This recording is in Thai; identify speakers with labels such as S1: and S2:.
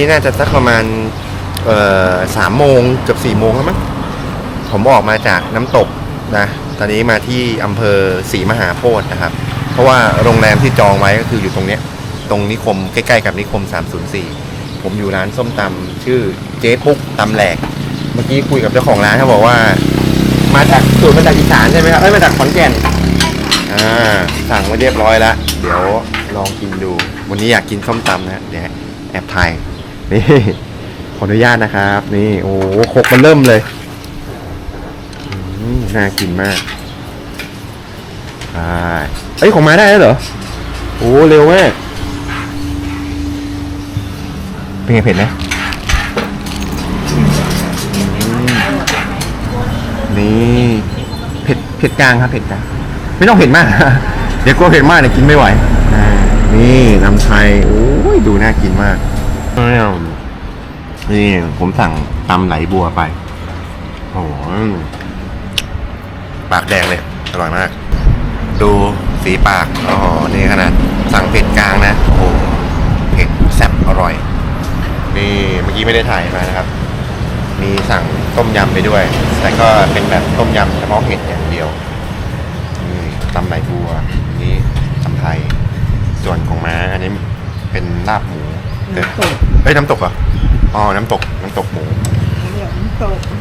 S1: นี่น่าจะสักประมาณสามโมงเกือบสี่โมงแล้วมั้งผมออกมาจากน้ำตกนะ ตอนนี้มาที่อำเภอศรีมหาโพธิ์นะครับ เพราะว่าโรงแรมที่จองไว้ก็คืออยู่ตรงเนี้ย ตรงนิคมใกล้ๆกับนิคม 304 ผมอยู่ร้านส้มตำชื่อเจ๊ปุ๊กตำแหลก เมื่อกี้คุยกับเจ้าของร้านเขาบอกว่า มาจากสูตรมาจากอีสานใช่ไหมครับเอ้ยมาจากขอนแก่นอ่าสั่งไว้เรียบร้อยแล้ว เดี๋ยวลองกินดู วันนี้อยากกินส้มตำนะเดี๋ยวแอบถ่าย นี่ขออนุญาตนะครับ นี่โอ้โหคกมันเริ่มเลยน่ากินมากใช่เอ้ยของมาได้แล้วเหรอโอ้เร็วมากเป็นไงเผ็ดไหมนี่เผ็ดเผ็ดกลางครับเผ็ดกลางไม่ต้องเผ็ดมาก เดี๋ยวกลัวเผ็ดมากเนี่ยกินไม่ไหว นี่น้ำไทยโอ้ยดูน่ากินมาก นี่ผมสั่งตำไหลบัวไป โอ้โหปากแดงเลยอร่อยมาก ดูสีปากอ๋อนี่ขนาดสั่งเผ็ดกลางนะ โอ้โหเผ็ดแซ่บอร่อย นี่เมื่อกี้ไม่ได้ถ่ายมานะครับ มีสั่งต้มยำไปด้วย แต่ก็เป็นแบบต้มยำเฉพาะเห็ดอย่างเดียวนี่ตำไหลบัวนนี้ตำไทย ส่วนของม้าอันนี้เป็นลาบหมู เอ้ยน้ำตกเหรออ๋อน้ำตกน้ำตกหมู
S2: เดี๋ยวน้ำตก